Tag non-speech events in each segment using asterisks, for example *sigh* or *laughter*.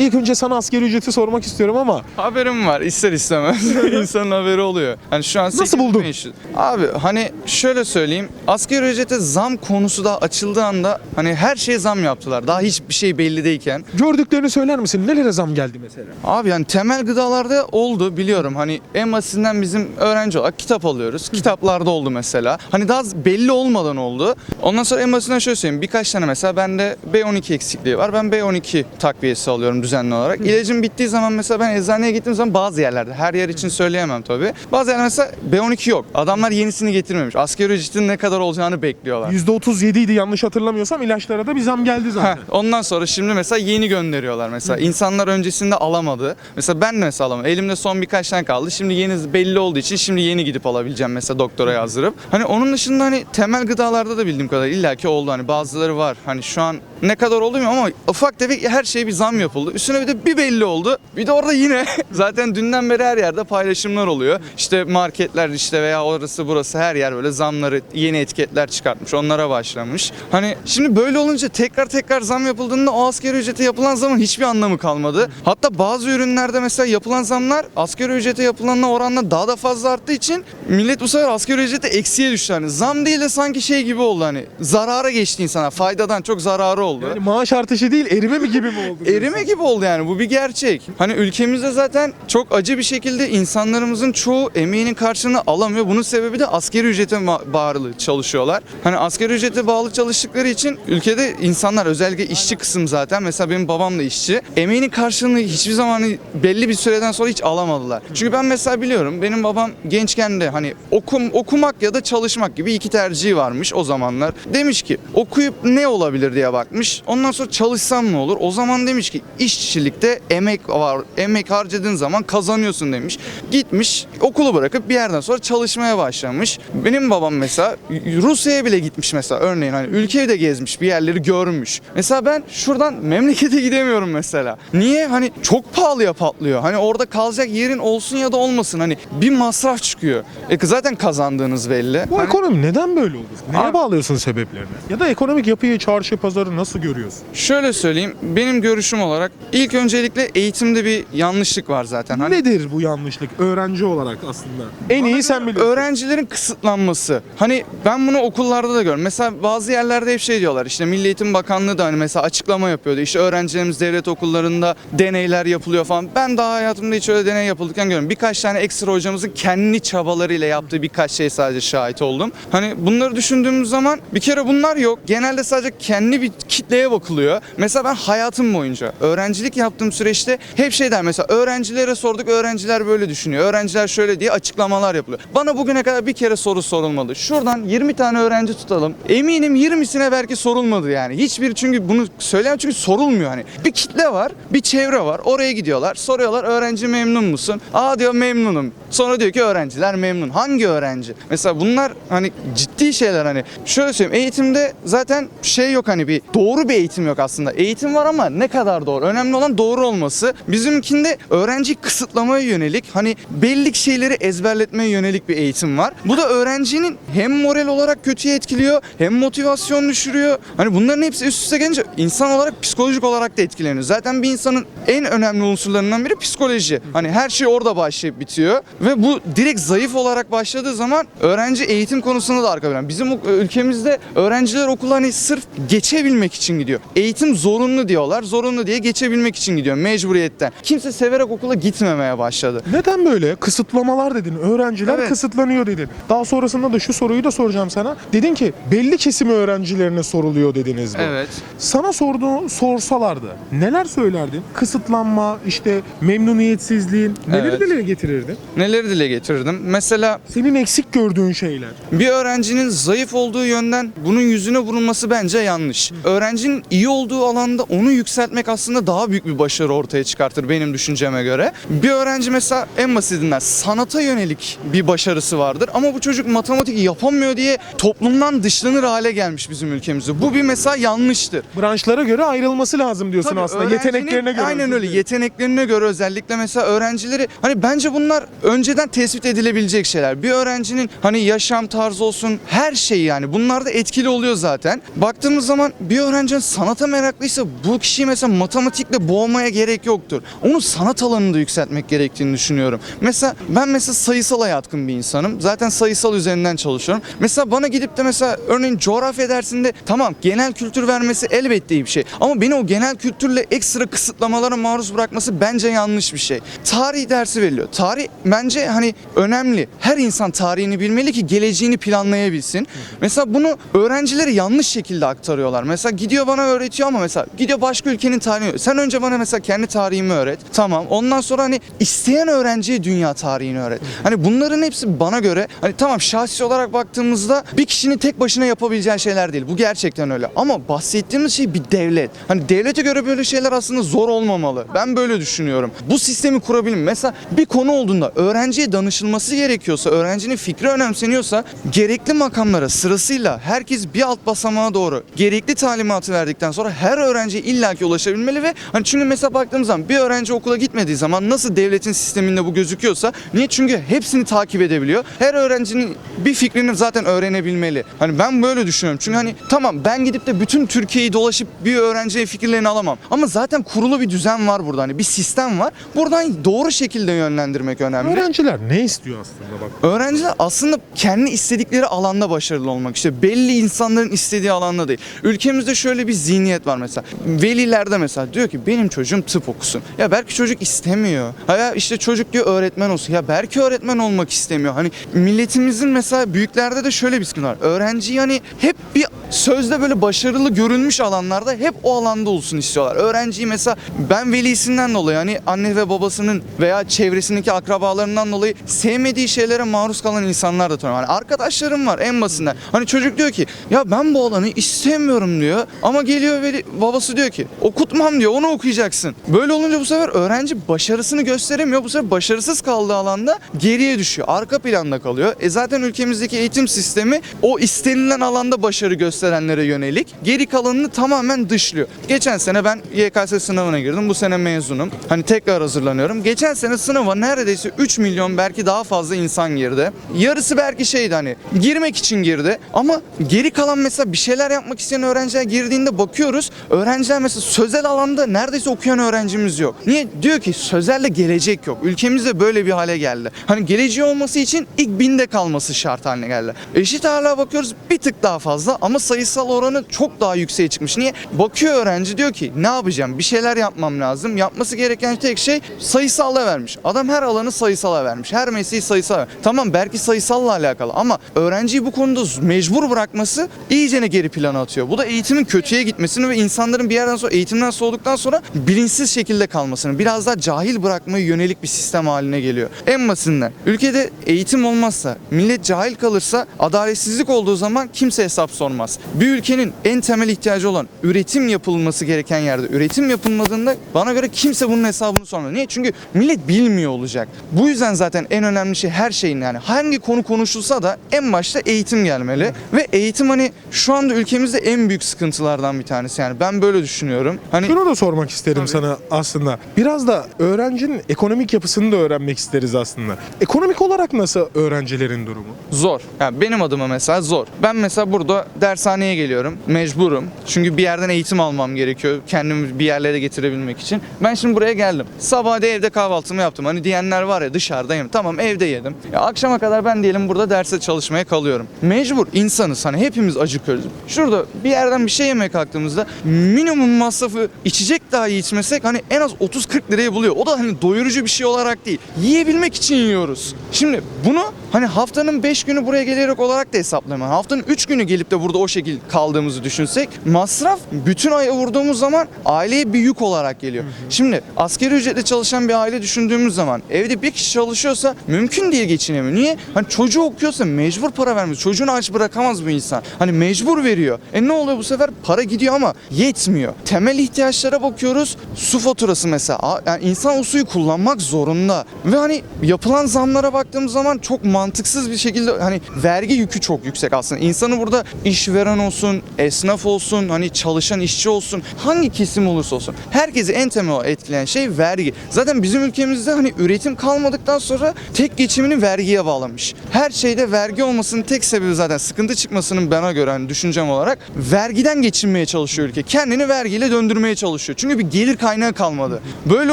İlk önce sana asgari ücreti sormak istiyorum ama Haberim var ister istemez. *laughs* İnsanın haberi oluyor. Hani şu an Nasıl 8500. buldun? Abi hani şöyle söyleyeyim. Asgari ücrete zam konusu da açıldığı anda hani her şeye zam yaptılar. Daha hiçbir şey belli değilken. gördüklerini söyler misin? Nelere zam geldi mesela? Abi yani temel gıdalarda oldu biliyorum. Hani en basitinden bizim öğrenci olarak kitap alıyoruz. Kitaplarda oldu mesela. Hani daha belli olmadan oldu. Ondan sonra en basitinden şöyle söyleyeyim. Birkaç tane mesela bende B12 eksikliği var. Ben B12 takviyesi alıyorum düzenli olarak. İlacım bittiği zaman mesela ben eczaneye gittiğim zaman bazı yerlerde her yer için söyleyemem tabii. Bazı yerlerde mesela B12 yok. Adamlar yenisini getirmemiş. Asgari ücretin ne kadar olacağını bekliyorlar. %37 idi yanlış hatırlamıyorsam ilaçlara da bir zam geldi zaten. Heh, ondan sonra şimdi mesela yeni gönderiyorlar mesela. İnsanlar öncesinde alamadı. Mesela ben de mesela alamadım. Elimde son birkaç tane kaldı. Şimdi yeni belli olduğu için şimdi yeni gidip alabileceğim mesela doktora yazdırıp. Hani onun dışında hani temel gıdalarda da bildiğim kadar illaki oldu. Hani bazıları var. Hani şu an ne kadar oldu ama ufak tefek her şeye bir zam yapıldı. Üstüne bir de bir belli oldu. Bir de orada yine *laughs* zaten dünden beri her yerde paylaşımlar oluyor. İşte marketler işte veya orası burası her yer böyle zamları yeni etiketler çıkartmış. Onlara başlamış. Hani şimdi böyle olunca tekrar tekrar zam yapıldığında o asgari ücrete yapılan zamın hiçbir anlamı kalmadı. Hatta bazı ürünlerde mesela yapılan zamlar asgari ücrete yapılanla oranla daha da fazla arttığı için millet bu sefer asgari ücrete eksiye düştü. Hani zam değil de sanki şey gibi oldu hani zarara geçti insana. Faydadan çok zararı oldu. Yani maaş artışı değil erime mi gibi mi oldu? *laughs* diyorsun? Erime gibi oldu yani bu bir gerçek. Hani ülkemizde zaten çok acı bir şekilde insanlarımızın çoğu emeğinin karşılığını alamıyor. Bunun sebebi de asgari ücrete ma- bağlı çalışıyorlar. Hani asgari ücrete bağlı çalıştıkları için ülkede insanlar özellikle işçi kısım zaten mesela benim babam da işçi. Emeğinin karşılığını hiçbir zaman belli bir süreden sonra hiç alamadılar. Çünkü ben mesela biliyorum benim babam gençken de hani okum okumak ya da çalışmak gibi iki tercihi varmış o zamanlar. Demiş ki okuyup ne olabilir diye bakmış. Ondan sonra çalışsam ne olur? O zaman demiş ki işçilikte emek var. Emek harcadığın zaman kazanıyorsun demiş. Gitmiş okulu bırakıp bir yerden sonra çalışmaya başlamış. Benim babam mesela Rusya'ya bile gitmiş mesela örneğin hani ülkeyi de gezmiş bir yerleri görmüş. Mesela ben şuradan memlekete gidemiyorum mesela. Niye? Hani çok pahalıya patlıyor. Hani orada kalacak yerin olsun ya da olmasın hani bir masraf çıkıyor. E zaten kazandığınız belli. Bu Hani- ekonomi neden böyle oldu? Neye Abi- bağlıyorsun sebeplerini? Ya da ekonomik yapıyı, çarşı, pazarı nasıl görüyorsun? Şöyle söyleyeyim, benim görüşüm olarak ilk öncelikle eğitimde bir yanlışlık var zaten. Hani Nedir bu yanlışlık öğrenci olarak aslında? En iyi sen biliyorsun. öğrencilerin kısıtlanması. Hani ben bunu okullarda da gördüm. Mesela bazı yerlerde hep şey diyorlar. İşte Milli Eğitim Bakanlığı da hani mesela açıklama yapıyordu. İşte öğrencilerimiz devlet okullarında deneyler yapılıyor falan. Ben daha hayatımda hiç öyle deney yapılırken görmedim. Birkaç tane ekstra hocamızın kendi çabalarıyla yaptığı birkaç şey sadece şahit oldum. Hani bunları düşündüğümüz zaman bir kere bunlar yok. Genelde sadece kendi bir kitleye bakılıyor. Mesela ben hayatım boyunca öğrencilik yaptığım süreçte hep şey der mesela öğrencilere sorduk öğrenciler böyle düşünüyor. Öğrenciler şöyle diye açıklamalar yapılıyor. Bana bugüne kadar bir kere soru sorulmadı. Şuradan 20 tane öğrenci tutalım. Eminim 20'sine belki sorulmadı yani. Hiçbir çünkü bunu söyleyemem çünkü sorulmuyor hani. Bir kitle var, bir çevre var. Oraya gidiyorlar. Soruyorlar öğrenci memnun musun? Aa diyor memnunum. Sonra diyor ki öğrenciler memnun. Hangi öğrenci? Mesela bunlar hani ciddi şeyler hani. Şöyle söyleyeyim eğitimde zaten şey yok hani bir doğru bir eğitim yok aslında. Eğitim var ama ne kadar doğru? Önemli olan doğru olması. Bizimkinde öğrenci kısıtlamaya yönelik hani belli şeyleri ezberletmeye yönelik bir eğitim var. Bu da öğrencinin hem moral olarak kötüye etkiliyor hem motivasyon düşürüyor. Hani bunların hepsi üst üste gelince insan olarak psikolojik olarak da etkileniyor. Zaten bir insanın en önemli unsurlarından biri psikoloji. Hani her şey orada başlayıp bitiyor ve bu direkt zayıf olarak başladığı zaman öğrenci eğitim konusunda da arka plan. Bizim ülkemizde öğrenciler okula hani sırf geçebilmek için gidiyor. Eğitim zorunlu diyorlar. Zorunlu diye geçebilmek için gidiyor mecburiyetten. Kimse severek okula gitmemeye başladı. Neden böyle? Kısıtlamalar dedin. Öğrenciler Evet. kısıtlanıyor dedin. Daha sonrasında da şu soruyu da soracağım sana. Dedin ki belli kesim öğrencilerine soruluyor dediniz bu. Evet. Sana sorduğu sorsalardı neler söylerdin? Kısıtlanma, işte memnuniyetsizliğin neleri Evet. dile getirirdin? Neleri dile getirdim? Mesela Senin eksik gördüğün şeyler. Bir öğrencinin zayıf olduğu yönden bunun yüzüne vurulması bence yanlış. Öğrencinin iyi olduğu alanda onu yükseltmek aslında daha büyük bir başarı ortaya çıkartır benim düşünceme göre. Bir öğrenci mesela en basitinden sanata yönelik bir başarısı vardır ama bu çocuk matematik yapamıyor diye toplumdan dışlanır hale gelmiş bizim ülkemizde. Bu bir mesela yanlıştır. Branşlara göre ayrılması lazım diyorsun Tabii aslında. Yeteneklerine göre. Aynen öyle. Yeteneklerine göre özellikle mesela öğrencileri hani bence bunlar önceden tespit edilebilecek şeyler. Bir öğrencinin hani yaşam tarzı olsun her şey yani bunlar da etkili oluyor zaten. Baktığımız zaman bir öğrencinin sanata meraklıysa bu kişiyi mesela matematikle boğmaya gerek yoktur. Onu sanat alanında yükseltmek gerektiğini düşünüyorum. Mesela ben mesela sayısala yatkın bir insanım. Zaten sayısal üzerinden çalışıyorum. Mesela bana gidip de mesela örneğin coğrafya dersinde tamam genel kültür vermesi elbette iyi bir şey. Ama beni o genel kültürle ekstra kısıtlamalara maruz bırakması bence yanlış bir şey. Tarih dersi veriliyor. Tarih bence hani önemli. Her insan tarihini bilmeli ki geleceğini planlayabilsin. Mesela bunu öğrencilere yanlış şekilde aktarıyorlar. Mesela gidiyor bana öğretiyor ama mesela gidiyor başka ülkenin tarihini. Sen önce bana mesela kendi tarihimi öğret. Tamam. Ondan sonra hani isteyen öğrenciye dünya tarihini öğret. Hani bunların hepsi bana göre hani tamam şahsi olarak baktığımızda bir kişinin tek başına yapabileceği şeyler değil. Bu gerçekten öyle. Ama bahsettiğimiz şey bir devlet. Hani devlete göre böyle şeyler aslında zor olmamalı. Ben böyle düşünüyorum. Bu sistemi kurabilirim. Mesela bir konu olduğunda öğrenciye danışılması gerekiyorsa, öğrencinin fikri önemseniyorsa gerekli makamlara sırasıyla herkes bir alt basamağa doğru gerekli talimatı verdikten sonra her öğrenciye illaki ulaşabilmeli ve hani çünkü mesela baktığımız zaman bir öğrenci okula gitmediği zaman nasıl devletin sisteminde bu gözüküyorsa niye? Çünkü hepsini takip edebiliyor. Her öğrencinin bir fikrini zaten öğrenebilmeli. Hani ben böyle düşünüyorum. Çünkü hani tamam ben gidip de bütün Türkiye'yi dolaşıp bir öğrenciye fikirlerini alamam. Ama zaten kurulu bir düzen var burada. Hani bir sistem var. Buradan doğru şekilde yönlendirmek önemli. Öğrenciler ne istiyor aslında bak? Öğrenciler aslında kendi istedikleri alanda başarılı olmak. İşte belli insanların istediği alanda değil. Ülkemizde şöyle bir zihniyet var mesela. Velilerde mesela diyor ki benim çocuğum tıp okusun. Ya belki çocuk istemiyor. Ya işte çocuk diyor öğretmen olsun. Ya belki öğretmen olmak istemiyor. Hani milletimizin mesela büyüklerde de şöyle bir sıkıntı var. Öğrenciyi hani hep bir sözde böyle başarılı görünmüş alanlarda hep o alanda olsun istiyorlar. Öğrenciyi mesela ben velisinden dolayı hani anne ve babasının veya çevresindeki akrabalarından dolayı sevmediği şeylere maruz kalan insanlar da tanıyorum. Hani arkadaşlarım var en basitinden. Hani çocuk diyor ki ya ben bu alanı istemiyorum diyor ama geliyor veli, babası diyor ki okutmam diyor onu okuyacaksın. Böyle olunca bu sefer öğrenci başarısını gösteremiyor. Bu sefer başarısız kaldığı alanda geriye düşüyor. Arka planda kalıyor. E zaten ülkemizdeki eğitim sistemi o istenilen alanda başarı gösterenlere yönelik geri kalanını tamamen dışlıyor. Geçen sene ben YKS sınavına girdim. Bu sene mezunum. Hani tekrar hazırlanıyorum. Geçen sene sınava neredeyse 3 milyon belki daha fazla insan girdi. Yarısı belki şeydi hani girmek için girdi ama geri kalan mesela bir şeyler yapmak isteyen öğrenciler girdiğinde bakıyoruz. Öğrenciler mesela sözel alanda neredeyse okuyan öğrencimiz yok. Niye? Diyor ki sözelle gelecek yok. Ülkemizde böyle bir hale geldi. Hani geleceği olması için ilk binde kalması şart haline geldi. Eşit ağırlığa bakıyoruz bir tık daha fazla ama sayısal oranı çok daha yükseğe çıkmış. Niye? Bakıyor öğrenci diyor ki ne yapacağım? Bir şeyler yapmam lazım. Yapması gereken tek şey sayısalla vermiş. Adam her alanı sayısala vermiş. Her mesleği sayısal vermiş. Tamam belki sayısalla alakalı ama öğrenciyi bu konuda mecbur bırakması iyicene geri plana atıyor. Bu da eğitimin kötüye gitmesini ve insanların bir yerden sonra eğitimden soğuduktan sonra bilinçsiz şekilde kalmasını, biraz daha cahil bırakmaya yönelik bir sistem haline geliyor. En basitinden ülkede eğitim olmazsa, millet cahil kalırsa, adaletsizlik olduğu zaman kimse hesap sormaz. Bir ülkenin en temel ihtiyacı olan üretim yapılması gereken yerde üretim yapılmadığında bana göre kimse bunun hesabını sormaz. Niye? Çünkü millet bilmiyor olacak. Bu yüzden zaten en önemli şey her şeyin yani hangi konu konuşulsa da en başta eğitim gelmeli ve eğitim hani şu anda ülkemizde en büyük sıkıntılardan bir tanesi yani ben böyle düşünüyorum. Hani Şunu da sormak isterim Tabii. sana aslında. Biraz da öğrencinin ekonomik yapısını da öğrenmek isteriz aslında. Ekonomik olarak nasıl öğrencilerin durumu? Zor. Yani benim adıma mesela zor. Ben mesela burada dershaneye geliyorum. Mecburum. Çünkü bir yerden eğitim almam gerekiyor. Kendimi bir yerlere getirebilmek için. Ben şimdi buraya geldim. Sabah da evde kahvaltımı yaptım. Hani diyenler var ya dışarıdayım. Tamam evde yedim. Ya akşama kadar ben diyelim burada derse çalışmaya kalıyorum. Mecbur insanız. Hani hepimiz acıkıyoruz. Şurada bir yerden bir şey yemeye kalktığımızda minimum masrafı içecek dahi içmesek hani en az 30-40 liraya buluyor. O da hani doyurucu bir şey olarak değil. Yiyebilmek için yiyoruz. Şimdi bunu hani haftanın 5 günü buraya gelerek olarak da hesaplayalım. Haftanın 3 günü gelip de burada o şekil kaldığımızı düşünsek masraf bütün aya vurduğumuz zaman aileye bir yük olarak geliyor. Şimdi askeri ücretle çalışan bir aile düşündüğümüz zaman evde bir kişi çalışıyorsa mümkün değil geçinemiyor. Niye? Hani çocuğu okuyorsa mecbur para vermez. Çocuğunu aç bırakamaz bu insan. Hani mecbur veriyor. E ne oluyor bu sefer? Para gidiyor ama yetmiyor. Temel ihtiyaçlara bakıyoruz. Su faturası mesela. Yani insan o suyu kullanmak zorunda. Ve hani yapılan zamlara baktığımız zaman çok mantıksız bir şekilde hani vergi yükü çok yüksek aslında. İnsanı burada işveren olsun, esnaf olsun, hani çalışan işçi olsun, hangi kesim olursa olsun. Herkesi en temel etkileyen şey vergi. Zaten bizim ülkemizde hani üretim kalmadıktan sonra tek geçimini vergiye bağlamış. Her şeyde vergi olmasının tek sebebi zaten sıkıntı çıkmasının bana göre hani düşüncem olarak vergiden geçinmeye çalışıyor ülke. Kendini vergiyle döndürmeye çalışıyor. Çünkü bir gelir kaynağı kalmadı. Böyle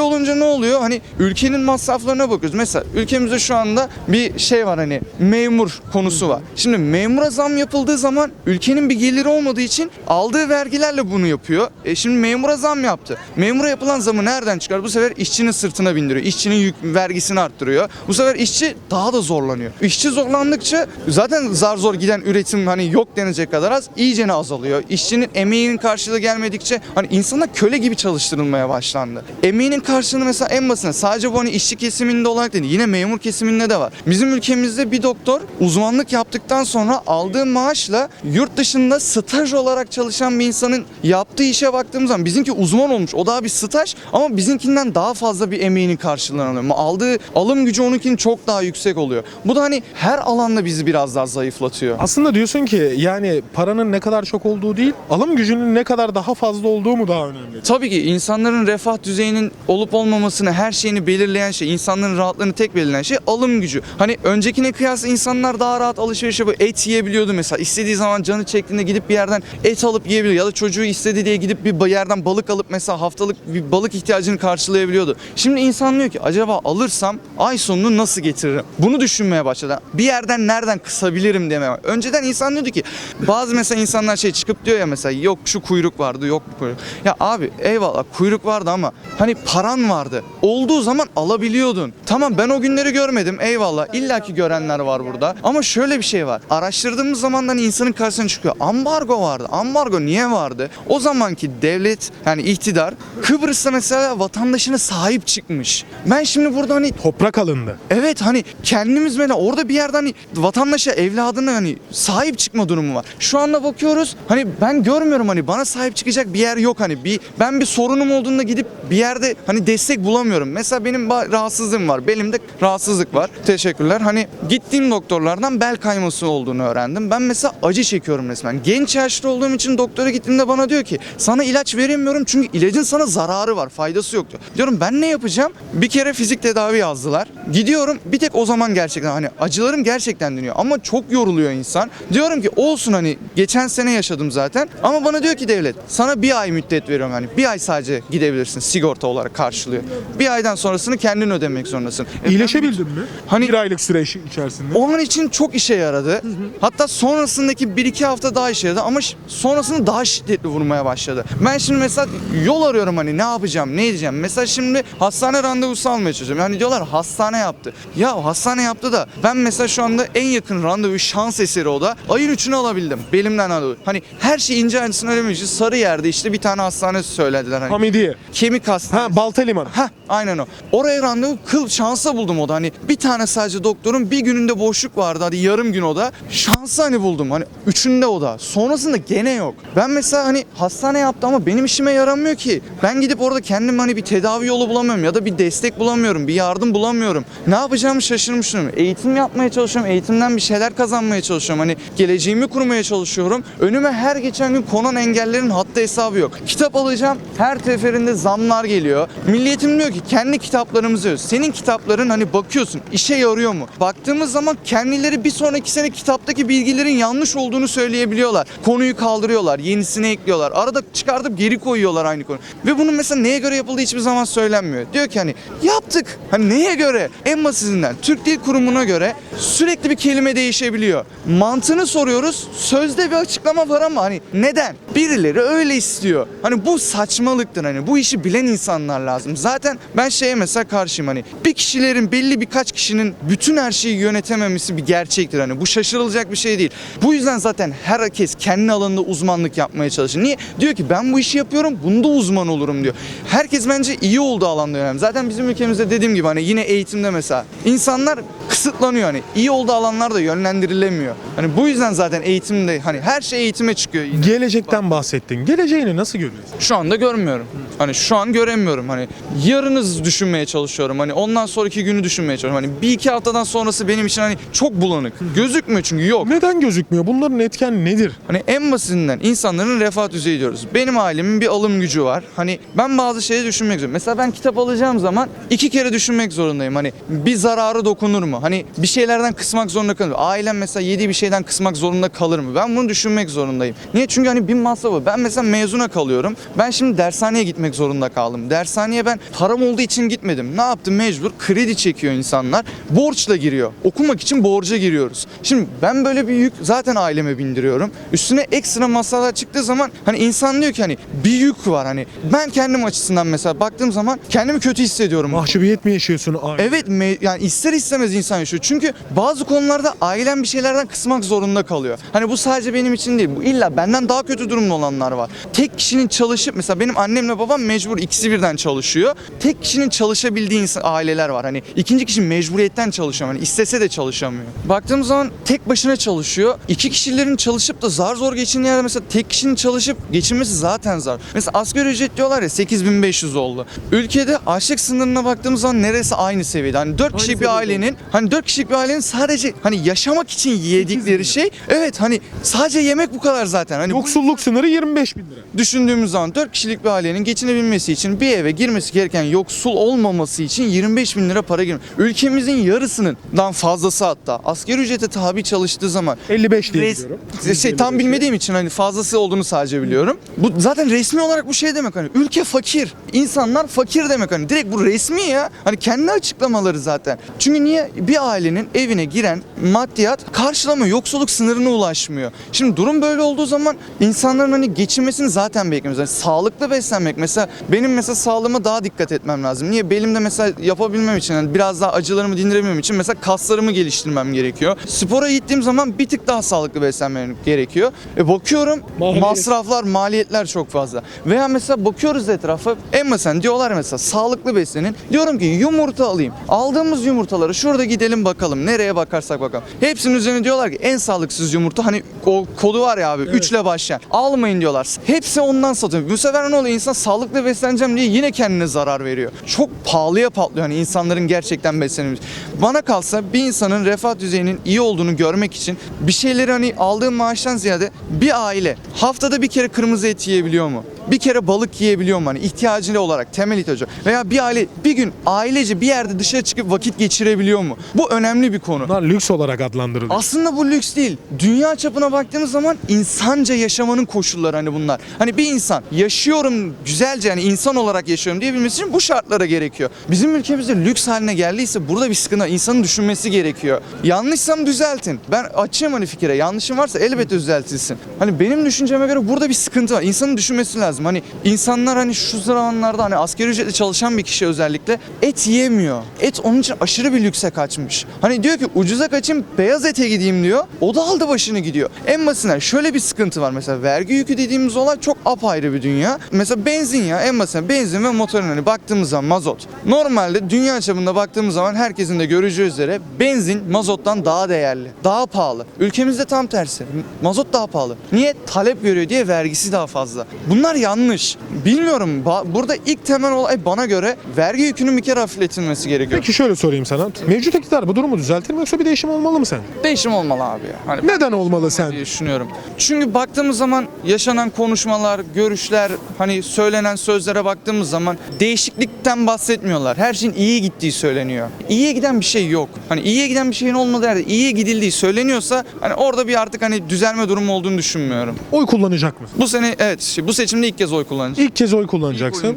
olunca ne oluyor? Hani ülkenin masraflarına bakıyoruz. Mesela ülkemizde şu anda bir şey var hani memur konusu var. Şimdi memura zam yapıldığı zaman ülkenin bir geliri olmadığı için aldığı vergilerle bunu yapıyor. E şimdi memura zam yaptı. Memura yapılan zamı nereden çıkar? Bu sefer işçinin sırtına bindiriyor. İşçinin yük vergisini arttırıyor. Bu sefer işçi daha da zorlanıyor. İşçi zorlandıkça zaten zar zor giden üretim hani yok denecek kadar az iyicene azalıyor. İşçinin emeğinin karşılığı gelmedikçe hani insanlar köle gibi çalıştırılmaya başlandı. Emeğinin karşılığını mesela en basına sadece bu hani işçi kesiminde olarak değil yine memur kesiminde de var. Bizim ülkemizde bir doktor uzmanlık yaptıktan sonra aldığı maaşla yurt dışında staj olarak çalışan bir insanın yaptığı işe baktığımız zaman bizimki uzman olmuş. O daha bir staj ama bizimkinden daha fazla bir emeğinin karşılığını alıyor. Aldığı alım gücü onunkinin çok daha yüksek oluyor. Bu da hani her alanda bizi biraz daha zayıflatıyor. Aslında diyorsun ki yani paranın ne kadar çok olduğu değil, alım gücünün ne kadar daha fazla olduğu mu daha önemli? Tabii ki insanların refah düzeyinin olup olmamasını, her şeyini belirleyen şey, insanların rahatlığını tek belirleyen şey alım gücü. Hani öncekine kıyasla insanlar daha rahat alışveriş yapıyor. Et yiyebiliyordu mesela. İstediği zaman canı çektiğinde gidip bir yerden et alıp yiyebiliyor. Ya da çocuğu istedi diye gidip bir yerden balık alıp mesela haftalık bir balık ihtiyacını karşılayabiliyordu. Şimdi insan diyor ki acaba alırsam ay sonunu nasıl getiririm? Bunu düşünmeye başladı. Bir yerden nereden kısabilirim demeye. Önceden insan diyordu ki bazı mesela insanlar şey çıkıp diyor ya mesela yok şu kuyruk vardı yok bu kuyruk. Ya abi eyvallah kuyruk vardı ama hani paran vardı. Olduğu zaman alabiliyordun. Tamam ben o günleri görmedim eyvallah. İlla ki görenler var burada. Ama şöyle bir şey var. Araştırdığımız zaman hani insanın karşısına çıkıyor. Ambargo vardı. Ambargo niye vardı? O zamanki devlet yani iktidar Kıbrıs'ta mesela vatandaşına sahip çıkmış. Ben şimdi burada hani Toprak alındı. Evet hani kendimiz böyle orada bir yerde hani vatandaşa evladına hani sahip çıkma durumu var. Şu anda bakıyoruz hani ben görmüyorum hani bana sahip çıkacak bir yer yok hani bir ben bir sorunum olduğunda gidip bir yerde hani destek bulamıyorum. Mesela benim rahatsızlığım var. Belimde rahatsızlık var. Teşekkürler. Hani gittiğim doktorlardan bel kayması olduğunu öğrendim. Ben mesela acı çekiyorum resmen. Genç yaşta olduğum için doktora gittiğimde bana diyor ki sana ilaç veremiyorum çünkü ilacın sana zararı var, faydası yok diyor. Diyorum ben ne yapacağım? Bir kere fizik tedavi yazdılar. Gidiyorum bir tek o zaman gerçekten hani acılarım gerçekten dönüyor ama çok yoruluyor insan. Diyorum ki olsun hani geçen sene yaşadım zaten ama bana diyor ki devlet sana bir ay müddet veriyorum hani bir ay sadece gidebilirsin sigorta olarak karşılıyor. Bir aydan sonrasını kendin ödemek zorundasın. E İyileşebildin mi? Hani- bir aylık süre içerisinde. o an için çok işe yaradı. Hatta sonrasındaki 1-2 hafta daha işe yaradı ama sonrasında daha şiddetli vurmaya başladı. Ben şimdi mesela yol arıyorum hani ne yapacağım, ne edeceğim. Mesela şimdi hastane randevusu almaya çalışıyorum. Yani diyorlar hastane yaptı. Ya hastane yaptı da ben mesela şu anda en yakın randevu şans eseri o da. Ayın 3'ünü alabildim. Belimden randevu. Hani her şey ince ayrıntısına öğrenmiş. Sarı yerde işte bir tane hastane söylediler. Hani. Hamidiye. Kemik hastanesi. Ha Balta Limanı. Heh aynen o. Oraya randevu kıl şansa buldum o da. Hani bir tane sadece doktorun bir gününde boşluk vardı. Hadi yarım gün o da. Şansa hani buldum. Hani üçünde o da. Sonrasında gene yok. Ben mesela hani hastane yaptı ama benim işime yaramıyor ki. Ben gidip orada kendim hani bir tedavi yolu bulamıyorum ya da bir destek bulamıyorum. Bir yardım bulamıyorum. Ne yapacağımı şaşırmışım. Eğitim yapmaya çalışıyorum. Eğitimden bir şeyler kazanmaya çalışıyorum. Hani geleceğimi kurmaya çalışıyorum. Önüme her geçen gün konan engellerin hatta hesabı yok. Kitap alacağım. Her seferinde zamlar geliyor. Milliyetim diyor ki kendi kitaplarımızı öz. Senin kitapların hani bakıyorsun işe yarıyor mu? Baktığımız zaman kendileri bir sonraki sene kitaptaki bilgilerin yanlış olduğunu söyleyebiliyorlar. Konuyu kaldırıyorlar, yenisini ekliyorlar. Arada çıkartıp geri koyuyorlar aynı konu. Ve bunun mesela neye göre yapıldığı hiçbir zaman söylenmiyor. Diyor ki hani yaptık. Hani neye göre? En basitinden Türk Dil Kurumu'na göre sürekli bir kelime değişebiliyor. Mantığını soruyoruz. Sözde bir açıklama var ama hani neden? Birileri öyle istiyor. Hani bu saçmalıktır hani. Bu işi bilen insanlar lazım. Zaten ben şeye mesela karşıyım hani. Bir kişilerin belli birkaç kişinin bütün her şeyi yönetememesi bir gerçektir hani. Bu şaşırılacak bir şey değil. Bu yüzden zaten herkes kendi alanında uzmanlık yapmaya çalışır. Niye? Diyor ki ben bu işi yapıyorum, bunda uzman olurum diyor. Herkes bence iyi olduğu alanda önemli. Zaten bizim ülkemizde dediğim gibi hani yine eğitimde mesela insanlar kısıtlanıyor hani. iyi olduğu alanlarda yönlendirilemiyor. Hani bu yüzden zaten eğitimde hani her şey eğitime çıkıyor yine. Gelecekten bahsettin. Geleceğini nasıl görüyorsun? Şu anda görmüyorum. Hani şu an göremiyorum. Hani yarınız düşünmeye çalışıyorum. Hani ondan sonraki günü düşünmeye çalışıyorum. Hani bir iki haftadan sonrası benim için hani çok bulanık. Gözükmüyor çünkü yok. Neden gözükmüyor? Bunların etken nedir? Hani en basitinden insanların refah düzeyi diyoruz. Benim ailemin bir alım gücü var. Hani ben bazı şeyleri düşünmek zorundayım. Mesela ben kitap alacağım zaman iki kere düşünmek zorundayım. Hani bir zararı dokunur mu? Hani bir şeylerden kısmak zorunda kalır mı? Ailem mesela yediği bir şeyden kısmak zorunda kalır mı? Ben bunu düşünmek zorundayım. Niye? Çünkü hani bir masrafı. Ben mesela mezuna kalıyorum. Ben şimdi dershaneye gitmek zorunda kaldım. Dershaneye ben param olduğu için gitmedim. Ne yaptım? Mecbur kredi çekiyor insanlar. Borçla giriyor. Okumak için borca giriyoruz. Şimdi ben böyle bir yük zaten aileme bindiriyorum. Üstüne ekstra masraflar çıktığı zaman hani insan diyor ki hani bir yük var hani. Ben kendim açısından mesela baktığım zaman kendimi kötü hissediyorum. Mahcubiyet mi yaşıyorsun? Aile? Evet yani ister istemez insan yaşıyor. Çünkü bazı konularda ailem bir şeylerden kısmak zorunda kalıyor. Hani bu sadece benim için değil. Bu illa benden daha kötü durumda olanlar var. Tek kişinin çalışıp mesela benim annemle babam mecbur ikisi birden çalışıyor. Tek kişinin çalışabildiği insan, aileler var. Hani ikinci kişi mecburiyetten çalışıyor. Hani istese de çalışamıyor. Baktığım zaman tek başına çalışıyor. İki kişilerin çalışıp da zar zor geçindiği yerde mesela tek kişinin çalışıp geçinmesi zaten zor. Mesela asgari ücret diyorlar ya 8500 oldu. Ülkede açlık sınırına baktığımız zaman neresi aynı seviyede. Hani 4 kişilik bir ailenin hani 4 kişilik bir ailenin sadece hani yaşamak için yedikleri şey evet hani sadece yemek bu kadar zaten. Hani Yoksulluk sınırı 25 bin lira. Düşündüğümüz zaman 4 kişilik bir ailenin geçinebilmesi için bir eve girmesi gereken yoksul olmaması için 25 bin lira para girmiyor. Ülkemizin yarısının dan fazlası hatta asgari ücrete tabi çalıştığı zaman 55 diye Res- biliyorum. şey tam bilmediğim için hani fazlası olduğunu sadece biliyorum. Bu zaten resmi olarak bu şey demek hani ülke fakir. insanlar fakir demek hani direkt bu resmi ya. Hani kendi açıklamaları zaten. Çünkü niye bir ailenin evine giren maddiyat karşılamıyor. Yoksulluk sınırına ulaşmıyor. Şimdi durum böyle olduğu zaman insanların hani geçinmesini zaten beklemiyoruz. Yani sağlıklı beslenmek mesela benim mesela sağlığıma daha dikkat etmem lazım. Niye? Belimde mesela yapabilmem için yani biraz daha acılarımı dindirebilmem için mesela kaslarımı geliştirmem gerekiyor. Spora gittiğim zaman bir tık daha sağlıklı beslenmem gerekiyor. E bakıyorum Maliyet. masraflar, maliyetler çok fazla. Veya mesela bakıyoruz etrafa en basit diyorlar mesela sağlıklı beslenin. Diyorum ki yumurta alayım. Aldığımız yumurtaları şurada gidelim bakalım. Nereye bakarsak bakalım. Hepsinin üzerine diyorlar ki en sağlıksız yumurta hani o kodu var ya abi 3 ile başlayan. Almayın diyorlar. Hepsi ondan satıyor. Bu sefer ne oluyor? İnsan sağlıklı besleneceğim diye yine kendine zarar veriyor. Çok pahalıya patlıyor hani insanların gerçekten beslenmesi. Bana kalsa bir insanın refah düzeyinin iyi olduğunu görmek için bir şeyleri hani aldığı maaştan ziyade bir aile haftada bir kere kırmızı et yiyebiliyor mu? Bir kere balık yiyebiliyor mu hani ihtiyacı olarak temel ihtiyacı veya bir aile bir gün ailece bir yerde dışarı çıkıp vakit geçirebiliyor mu? Bu önemli bir konu. Bunlar lüks olarak adlandırılıyor. Aslında bu lüks değil. Dünya çapına baktığımız zaman insanca yaşamanın koşulları hani bunlar. Hani bir insan yaşıyorum güzelce yani insan olarak yaşıyorum diyebilmesi için bu şartlara gerekiyor. Bizim ülkemizde lüks haline geldiyse burada bir sıkıntı var. insanın düşünmesi gerekiyor. Yanlışsam düzeltin. Ben açığım hani fikire. Yanlışım varsa elbette düzeltilsin. Hani benim düşünceme göre burada bir sıkıntı var. İnsanın düşünmesi lazım. Hani insanlar hani şu zamanlarda hani asgari ücretle çalışan bir kişi özellikle et yiyemiyor. Et onun için aşırı bir lükse kaçmış. Hani diyor ki ucuza kaçayım beyaz ete gideyim diyor. O da aldı başını gidiyor. En basitinden şöyle bir sıkıntı var mesela vergi yükü dediğimiz olay çok apayrı bir dünya. Mesela benzin ya en basitinden benzin ve motorun hani baktığımız zaman mazot. Normalde dünya çapında baktığımız zaman herkesin de göreceği üzere benzin mazottan daha değerli. Daha pahalı. Ülkemizde tam tersi. Mazot daha pahalı. Niye? Talep görüyor diye vergisi daha fazla. Bunlar yanlış. Bilmiyorum. Burada ilk temel olay bana göre vergi yükünün bir kere hafifletilmesi gerekiyor. Peki şöyle sorayım sana. Mevcut iktidar bu durumu düzeltir mi yoksa bir değişim olmalı mı sen? Değişim olmalı abi ya. Hani Neden olmalı sen? diye düşünüyorum. Çünkü baktığımız zaman yaşanan konuşmalar, görüşler, hani söylenen sözlere baktığımız zaman değişiklikten bahsetmiyorlar. Her şeyin iyi gittiği söyleniyor. İyiye giden bir şey yok. Hani iyiye giden bir şeyin olmadığı yerde iyiye gidildiği söyleniyorsa hani orada bir artık hani düzelme durumu olduğunu düşünmüyorum. Oy kullanacak mısın? Bu sene evet bu seçimde ilk kez oy kullanacağım. İlk kez oy kullanacaksın.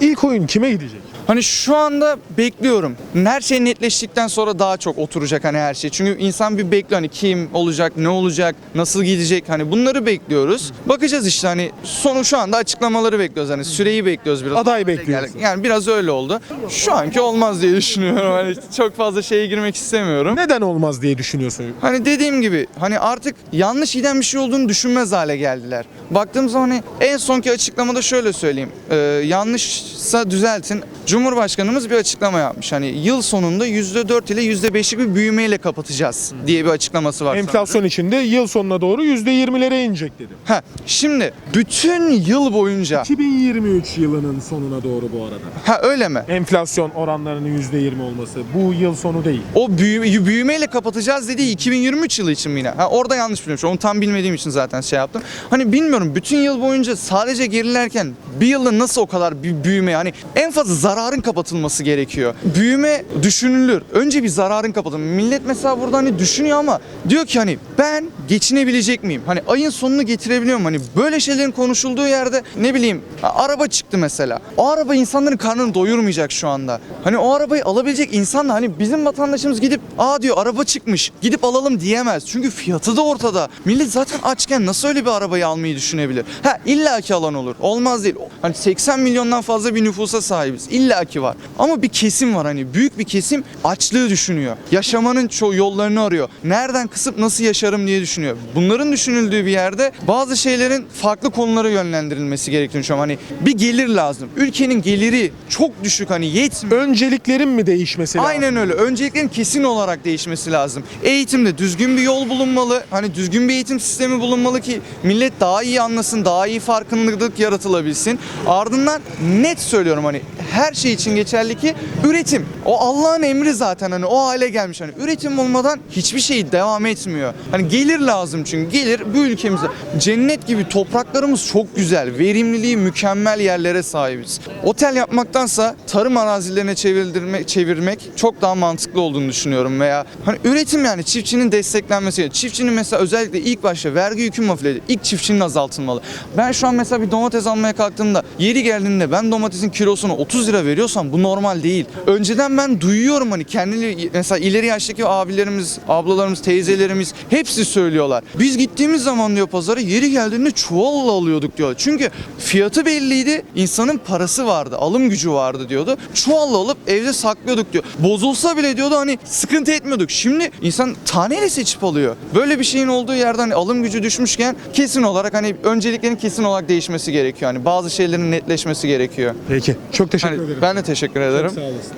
İlk oyun kime gidecek? Hani şu anda bekliyorum. Her şey netleştikten sonra daha çok oturacak hani her şey. Çünkü insan bir bekliyor hani kim olacak, ne olacak, nasıl gidecek hani bunları bekliyoruz. Bakacağız işte hani sonu şu anda açıklamaları bekliyoruz hani süreyi bekliyoruz biraz. Aday bekliyorsun. Yani biraz öyle oldu. Şu anki olmaz diye düşünüyorum. Hani çok fazla şeye girmek istemiyorum. Neden olmaz diye düşünüyorsun? Hani dediğim gibi hani artık yanlış giden bir şey olduğunu düşünmez hale geldiler. Baktığım zaman hani en sonki açıklamada şöyle söyleyeyim. Ee, yanlışsa düzeltin. Cumhurbaşkanımız bir açıklama yapmış. Hani yıl sonunda %4 ile %5'lik bir büyümeyle kapatacağız diye bir açıklaması var. Enflasyon içinde yıl sonuna doğru %20'lere inecek dedi. Ha, şimdi bütün yıl boyunca 2023 yılının sonuna doğru bu arada. ha öyle mi? Enflasyon oranlarının %20 olması bu yıl sonu değil. O büyü, büyümeyle kapatacağız dediği 2023 yılı için yine? Ha, orada yanlış biliyormuş. Onu tam bilmediğim için zaten şey yaptım. Hani bilmiyorum bütün yıl boyunca sadece gerilerken bir yılda nasıl o kadar bir büyüme hani en fazla zararın kapatılması gerekiyor. Büyüme düşünülür. Önce bir zararın kapatılması. Millet mesela burada hani düşünüyor ama diyor ki hani ben geçinebilecek miyim? Hani ayın sonunu getirebiliyor muyum? Hani böyle şeylerin konuşulduğu yerde ne bileyim araba çıktı mesela. O araba insanların karnını doyurmayacak şu anda. Hani o arabayı alabilecek insan da hani bizim vatandaşımız gidip aa diyor araba çıkmış gidip alalım diyemez. Çünkü fiyatı da ortada. Millet zaten açken nasıl öyle bir arabayı almayı düşünebilir? Ha illaki alan olur. Olmaz değil. Hani 80 milyondan fazla bir nüfusa sahibiz. İllaki var. Ama bir kesim var hani büyük bir kesim açlığı düşünüyor. Yaşamanın çoğu yollarını arıyor. Nereden kısıp nasıl yaşarım diye düşünüyor. Bunların düşünüldüğü bir yerde bazı şeylerin farklı konulara yönlendirilmesi gerektiğini düşünüyorum. Hani bir gelir lazım. Ülkenin geliri çok düşük hani yetmiyor. Önceliklerin mi değişmesi lazım? Aynen öyle. Önceliklerin kesin olarak değişmesi lazım. Eğitimde düzgün bir yol bulunmalı. Hani düzgün bir eğitim sistemi bulunmalı ki millet daha iyi anlasın, daha iyi farkındalık yaratılabilsin. Ardından net söylüyorum hani her şey için geçerli ki üretim. O Allah'ın emri zaten hani o hale gelmiş. Hani üretim olmadan hiçbir şey devam etmiyor. Hani gelir lazım çünkü gelir bu ülkemize. Cennet gibi topraklarımız çok güzel. Verimliliği mükemmel yerlere sahibiz. Otel yapmaktansa tarım arazilerine çevirdirmek, çevirmek çok daha mantıklı olduğunu düşünüyorum veya hani üretim yani çiftçinin desteklenmesi. Çiftçinin mesela özellikle ilk başta vergi yükü hafifledi. İlk çiftçinin azaltılmalı. Ben şu an mesela bir domates almaya kalktığımda yeri geldiğinde ben domatesin kilosunu 30 lira veriyorsam bu normal değil. Önceden ben duyuyorum hani kendini mesela ileri yaştaki abilerimiz, ablalarımız, teyzelerimiz hepsi söylüyorlar. Biz gittiğimiz zaman diyor pazara yeri geldiğinde çuvalla alıyorduk diyor. Çünkü fiyatı belliydi. insanın parası vardı. Alım gücü vardı diyordu. Çuvalla alıp evde saklıyorduk diyor. Bozulsa bile diyordu hani sıkıntı etmiyorduk. Şimdi insan taneyle seçip alıyor. Böyle bir şeyin olduğu yerden hani alım gücü düşmüşken kesin olarak hani önceliklerin kesin olarak değişmesi gerekiyor. Hani bazı şeylerin netleşmesi gerekiyor. Peki. Çok teşekkür Hani ederim. Ben de teşekkür ederim. Sağ olasın.